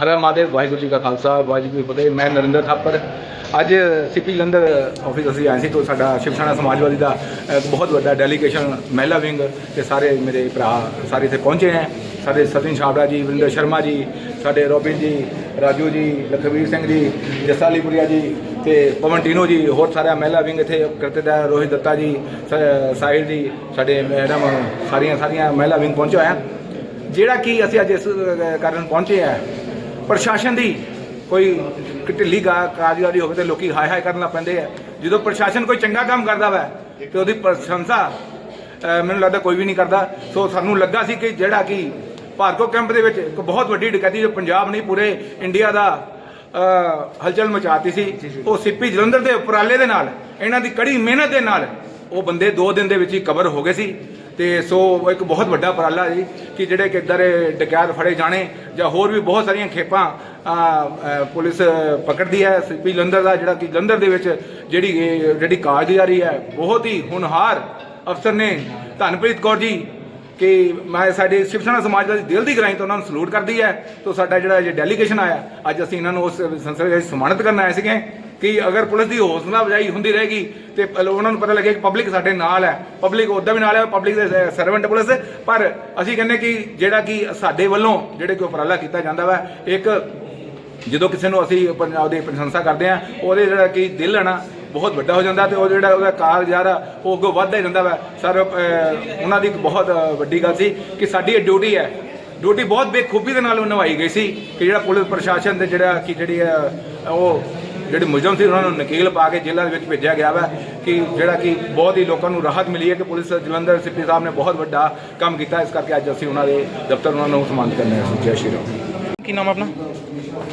ਹਰ ਮਹਾਦੇਵ, ਵਾਹਿਗੁਰੂ ਜੀ ਕਾ ਖਾਲਸਾ, ਵਾਹਿਗੁਰੂ ਜੀ ਕੀ ਫਤਿਹ। ਮੈਂ ਨਰਿੰਦਰ ਥਾਪਰ। ਅੱਜ ਸਿਟੀ ਜਲੰਧਰ ਆਫਿਸ ਅਸੀਂ ਆਏ ਸੀ ਤੋਂ ਸਾਡਾ ਸ਼ਿਵ ਸੈਨਾ ਸਮਾਜਵਾਦੀ ਦਾ ਇੱਕ ਬਹੁਤ ਵੱਡਾ ਡੈਲੀਗੇਸ਼ਨ ਮਹਿਲਾ ਵਿੰਗ ਤੇ ਸਾਰੇ ਮੇਰੇ ਭਰਾ ਸਾਰੇ ਇੱਥੇ ਪਹੁੰਚੇ ਹੈ। ਸਾਡੇ ਸਤਿਨ ਛਾਬੜਾ ਜੀ, ਵਰਿੰਦਰ ਸ਼ਰਮਾ ਜੀ, ਸਾਡੇ ਰੋਬਿਨ ਜੀ, ਰਾਜੂ ਜੀ, ਲਖਵੀਰ ਸਿੰਘ ਜੀ, ਜਸਾਲੀਪੁਰੀਆ ਜੀ ਤੇ ਪਵਨ ਟੀਨੋ ਜੀ, ਹੋਰ ਸਾਰਾ ਮਹਿਲਾ ਵਿੰਗ ਇੱਥੇ ਕਰਤੇ ਦਾ ਰੋਹਿਤ ਦੱਤਾ ਜੀ ਸਾਹਿਲ ਜੀ, ਸਾਡੇ ਮੈਡਮ ਸਾਰੀਆਂ ਸਾਰੀਆਂ ਮਹਿਲਾ ਵਿੰਗ ਪਹੁੰਚੇ ਹੋਇਆ ਜਿਹੜਾ ਕਿ ਅਸੀਂ ਅੱਜ ਇਸ ਕਾਰਨ ਪਹੁੰਚੇ ਆ ਪ੍ਰਸ਼ਾਸਨ ਦੀ ਕੋਈ ਢਿੱਲੀ ਕਾਰਜਕਾਰੀ ਹੋਵੇ ਤੇ ਲੋਕੀ ਹਾਏ ਹਾਏ ਕਰਨ ਲੱਗ ਪੈਂਦੇ ਆ। ਜਦੋਂ ਪ੍ਰਸ਼ਾਸਨ ਕੋਈ ਚੰਗਾ ਕੰਮ ਕਰਦਾ ਵਾ ਤੇ ਉਹਦੀ ਪ੍ਰਸ਼ੰਸਾ ਮੈਨੂੰ ਲੱਗਦਾ ਕੋਈ ਵੀ ਨਹੀਂ ਕਰਦਾ। ਸੋ ਸਾਨੂੰ ਲੱਗਾ ਸੀ ਕਿ ਜਿਹੜਾ ਕਿ ਭਾਰਗੋ ਕੈਂਪ ਦੇ ਵਿੱਚ ਇੱਕ ਬਹੁਤ ਵੱਡੀ ਡਕੈਤੀ ਜੋ ਪੰਜਾਬ ਨਹੀਂ ਪੂਰੇ ਇੰਡੀਆ ਦਾ ਹਲਚਲ ਮਚਾਤੀ ਸੀ। ਉਹ ਸਿੱਪੀ ਜਲੰਧਰ ਦੇ ਉਪਰਾਲੇ ਦੇ ਨਾਲ ਇਹਨਾਂ ਦੀ ਕੜੀ ਮਿਹਨਤ ਦੇ ਨਾਲ ਉਹ ਬੰਦੇ 2 ਦਿਨ ਦੇ ਵਿੱਚ ਹੀ ਕਵਰ ਹੋ ਗਏ ਸੀ। ਤੇ ਸੋ ਇੱਕ ਬਹੁਤ ਵੱਡਾ ਉਪਰਾਲਾ ਜੀ ਕਿ ਜਿਹੜੇ ਕਿ ਇਧਰ ਡਕੈਤ ਫੜੇ ਜਾਣੇ ਜਾਂ ਹੋਰ ਵੀ ਬਹੁਤ ਸਾਰੀਆਂ ਖੇਪਾਂ ਪੁਲਿਸ ਪਕੜਦੀ ਹੈ ਸਿੱਪੀ ਜਲੰਧਰ ਦਾ ਜਿਹੜਾ ਕਿ ਜਲੰਧਰ ਦੇ ਵਿੱਚ ਜਿਹੜੀ ਇਹ ਜਿਹੜੀ ਕਾਰਜਕਾਰੀ ਹੈ, ਬਹੁਤ ਹੀ ਹੁਨਹਾਰ ਅਫਸਰ ਨੇ ਧਨਪ੍ਰੀਤ ਕੌਰ ਜੀ ਕਿ ਮੈਂ ਸਾਡੇ ਸ਼ਿਵ ਸੈਨਾ ਸਮਾਜ ਦਾ ਦਿਲ ਦੀ ਗਰਾਈ ਤੋਂ ਉਹਨਾਂ ਨੂੰ ਸਲੂਟ ਕਰਦੀ ਹੈ, ਤੋਂ ਸਾਡਾ ਜਿਹੜਾ ਇਹ ਡੈਲੀਗੇਸ਼ਨ ਆਇਆ, ਅੱਜ ਅਸੀਂ ਇਹਨਾਂ ਨੂੰ ਉਸ ਸੰਸਦ ਵਿੱਚ ਸਨਮਾਨਿਤ ਕਰਨ ਆਏ ਸੀਗੇ। ਕਿ ਅਗਰ ਪੁਲਿਸ ਦੀ ਹੌਸਲਾ ਅਫਜ਼ਾਈ ਹੁੰਦੀ ਰਹੇਗੀ ਤੇ ਉਹਨਾਂ ਨੂੰ ਪਤਾ ਲੱਗੇ ਕਿ ਪਬਲਿਕ ਸਾਡੇ ਨਾਲ ਹੈ। ਪਬਲਿਕ ਉੱਦਾਂ ਵੀ ਨਾਲ ਹੈ ਪਬਲਿਕ ਦੇ ਸਰਵੈਂਟ ਪੁਲਿਸ। ਪਰ ਅਸੀਂ ਕਹਿੰਦੇ ਕਿ ਜਿਹੜਾ ਕਿ ਸਾਡੇ ਵੱਲੋਂ ਜਿਹੜੇ ਕਿ ਉਪਰਾਲਾ ਕੀਤਾ ਜਾਂਦਾ ਵਾ, ਇੱਕ ਜਦੋਂ ਕਿਸੇ ਨੂੰ ਅਸੀਂ ਪੰਜਾਬ ਦੀ ਪ੍ਰਸ਼ੰਸਾ ਕਰਦੇ ਆ ਉਹਦੇ ਜਿਹੜਾ ਕਿ ਦਿਲ ਹੈ ਨਾ, ਬਹੁਤ ਵੱਡਾ ਹੋ ਜਾਂਦਾ ਤੇ ਉਹ ਜਿਹੜਾ ਉਹਦਾ ਕਾਰਜਰ ਆ, ਉਹ ਅੱਗੋਂ ਵੱਧਦਾ ਜਾਂਦਾ ਵਾ। ਸਰ ਉਹਨਾਂ ਦੀ ਇੱਕ ਬਹੁਤ ਵੱਡੀ ਗੱਲ ਸੀ ਕਿ ਸਾਡੀ ਇਹ ਡਿਊਟੀ ਹੈ। ਡਿਊਟੀ ਬਹੁਤ ਬੇਖੂਬੀ ਦੇ ਨਾਲ ਨਿਭਾਈ ਗਈ ਸੀ ਕਿ ਜਿਹੜਾ ਪੁਲਿਸ ਪ੍ਰਸ਼ਾਸਨ ਦੇ ਜਿਹੜਾ ਕਿ ਜਿਹੜੀ ਹੈ ਉਹ ਜਿਹੜੇ ਮੁਜਰਮ ਸੀ ਉਹਨਾਂ ਨੂੰ ਨਕੀਲ ਪਾ ਕੇ ਜੇਲ੍ਹਾਂ ਦੇ ਵਿੱਚ ਭੇਜਿਆ ਗਿਆ ਵਾ ਕਿ ਜਿਹੜਾ ਕਿ ਬਹੁਤ ਹੀ ਲੋਕਾਂ ਨੂੰ ਰਾਹਤ ਮਿਲੀ ਹੈ ਕਿ ਪੁਲਿਸ ਜਲੰਧਰ ਸਿੱਪੀ ਸਾਹਿਬ ਨੇ ਬਹੁਤ ਵੱਡਾ ਕੰਮ ਕੀਤਾ। ਇਸ ਕਰਕੇ ਅੱਜ ਅਸੀਂ ਉਹਨਾਂ ਦੇ ਦਫ਼ਤਰ ਉਹਨਾਂ ਨੂੰ ਸਨਮਾਨਿਤ ਕਰਨੇ ਆ ਜੈ ਸ਼੍ਰੀ ਰਾਮ ਕੀ ਨਾਮ ਆਪਣਾ?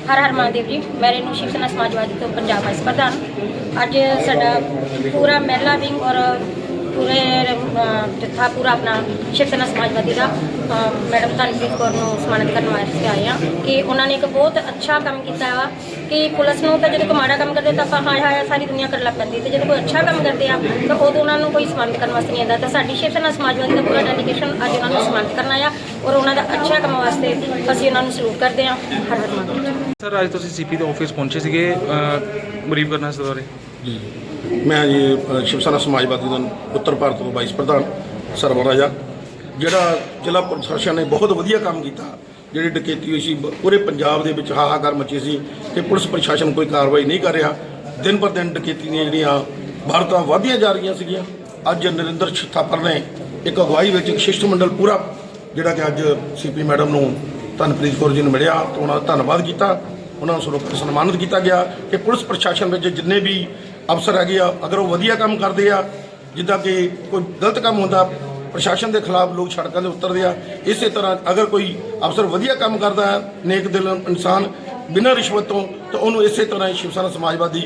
ਹਰ ਹਰ ਮਹਾਦੇਵ ਜੀ ਮੈਂ ਰੇਨੂ ਸ਼ਿਵ ਸੈਨਾ ਸਮਾਜਵਾਦੀ ਤੋਂ ਪੰਜਾਬ ਵਾਈਸ ਪ੍ਰਧਾਨ। ਅੱਜ ਸਾਡਾ ਪੂਰਾ ਮਹਿਲਾ ਵਿੰਗ ਔਰ ਪੂਰੇ ਜੱਥਾ ਪੂਰਾ ਆਪਣਾ ਸ਼ਿਵ ਸੈਨਾ ਸਮਾਜਵਾਦੀ ਦਾ ਮੈਡਮ ਧਨਪ੍ਰੀਤ ਕੌਰ ਨੂੰ ਸਨਮਾਨਿਤ ਕਰਨ ਵਾਸਤੇ ਆਏ ਆ ਕਿ ਉਹਨਾਂ ਨੇ ਇੱਕ ਬਹੁਤ ਅੱਛਾ ਕੰਮ ਕੀਤਾ ਵਾ ਕਿ ਪੁਲਿਸ ਨੂੰ ਤਾਂ ਜਦੋਂ ਕੋਈ ਮਾੜਾ ਕੰਮ ਕਰਦੇ ਤਾਂ ਆਪਾਂ ਹਾਏ ਹਾਏ ਸਾਰੀ ਦੁਨੀਆ ਕਰਨ ਲੱਗ ਪੈਂਦੀ ਤੇ ਜਦੋਂ ਕੋਈ ਅੱਛਾ ਕੰਮ ਕਰਦੇ ਆ ਤਾਂ ਉਦੋਂ ਉਹਨਾਂ ਨੂੰ ਕੋਈ ਸਨਮਾਨਿਤ ਕਰਨ ਵਾਸਤੇ ਨਹੀਂ ਆਉਂਦਾ ਤਾਂ ਸਾਡੀ ਸ਼ਿਵ ਸੈਨਾ ਸਮਾਜਵਾਦੀ ਦਾ ਪੂਰਾ ਡੈਲੀਗੇਸ਼ਨ ਅੱਜ ਉਹਨਾਂ ਨੂੰ ਸਨਮਾਨਿਤ ਕਰਨ ਆਇਆ ਔਰ ਉਹਨਾਂ ਦਾ ਅੱਛਾ ਕੰਮ ਵਾਸਤੇ ਅਸੀਂ ਉਹਨਾਂ ਨੂੰ ਸਲੂਟ ਕਰਦੇ ਹਾਂ ਹਰ ਹਰ ਮਹਾਦੇਵ ਸਰ ਅੱਜ ਤੁਸੀਂ ਸੀਪੀ ਦੇ ਆਫਿਸ ਪਹੁੰਚੇ ਸੀਗੇ ਬਰੀਫ ਕਰਨਾ ਇਸ ਬਾਰੇ। ਮੈਂ ਜੀ ਸ਼ਿਵ ਸੈਨਾ ਸਮਾਜਵਾਦੀ ਦਾ ਉੱਤਰ ਭਾਰਤ ਤੋਂ ਵਾਈਸ ਪ੍ਰਧਾਨ ਸਰਵਰ ਰਾਜਾ। ਜਿਹੜਾ ਜ਼ਿਲ੍ਹਾ ਪ੍ਰਸ਼ਾਸਨ ਨੇ ਬਹੁਤ ਵਧੀਆ ਕੰਮ ਕੀਤਾ, ਜਿਹੜੀ ਡਕੈਤੀ ਹੋਈ ਸੀ ਪੂਰੇ ਪੰਜਾਬ ਦੇ ਵਿੱਚ ਹਾਹਾਕਾਰ ਮਚੀ ਸੀ ਕਿ ਪੁਲਿਸ ਪ੍ਰਸ਼ਾਸਨ ਕੋਈ ਕਾਰਵਾਈ ਨਹੀਂ ਕਰ ਰਿਹਾ। ਦਿਨ ਪਰ ਦਿਨ ਡਕੈਤੀ ਦੀਆਂ ਜਿਹੜੀਆਂ ਵਾਰਤਾਂ ਵਧਦੀਆਂ ਜਾ ਰਹੀਆਂ ਸੀਗੀਆਂ। ਅੱਜ ਨਰਿੰਦਰ ਥਾਪਰ ਨੇ ਇੱਕ ਅਗਵਾਈ ਵਿੱਚ ਇੱਕ ਸ਼ਿਸ਼ਟ ਮੰਡਲ ਪੂਰਾ, ਜਿਹੜਾ ਕਿ ਅੱਜ ਸੀਪੀ ਮੈਡਮ ਨੂੰ ਧਨਪ੍ਰੀਤ ਕੌਰ ਜੀ ਨੂੰ ਮਿਲਿਆ ਤੇ ਉਹਨਾਂ ਦਾ ਧੰਨਵਾਦ ਕੀਤਾ। ਉਹਨਾਂ ਨੂੰ ਸਰੋਪਰ ਸਨਮਾਨਿਤ ਕੀਤਾ ਗਿਆ ਕਿ ਪੁਲਿਸ ਪ੍ਰਸ਼ਾਸਨ ਵਿੱਚ ਜਿੰਨੇ ਵੀ ਅਫਸਰ ਹੈਗੇ ਆ, ਅਗਰ ਉਹ ਵਧੀਆ ਕੰਮ ਕਰਦੇ ਆ, ਜਿੱਦਾਂ ਕਿ ਕੋਈ ਗਲਤ ਕੰਮ ਹੁੰਦਾ ਪ੍ਰਸ਼ਾਸਨ ਦੇ ਖਿਲਾਫ ਲੋਕ ਸੜਕਾਂ ਦੇ ਉਤਰਦੇ ਆ। ਇਸੇ ਤਰ੍ਹਾਂ ਅਗਰ ਕੋਈ ਅਫਸਰ ਵਧੀਆ ਕੰਮ ਕਰਦਾ ਹੈ, ਨੇਕ ਦਿਲ ਇਨਸਾਨ ਬਿਨਾਂ ਰਿਸ਼ਵਤ ਤੋਂ, ਤਾਂ ਉਹਨੂੰ ਇਸੇ ਤਰ੍ਹਾਂ ਹੀ ਸ਼ਿਵ ਸੈਨਾ ਸਮਾਜਵਾਦੀ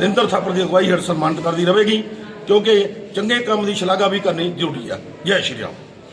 ਨਿਰੰਤਰ ਥਾਪਰ ਦੀ ਅਗਵਾਈ ਹੇਠ ਸਨਮਾਨਿਤ ਕਰਦੀ ਰਹੇਗੀ, ਕਿਉਂਕਿ ਚੰਗੇ ਕੰਮ ਦੀ ਸ਼ਲਾਘਾ ਵੀ ਕਰਨੀ ਜ਼ਰੂਰੀ ਆ। ਜੈ ਸ਼੍ਰੀ ਰਾਮ।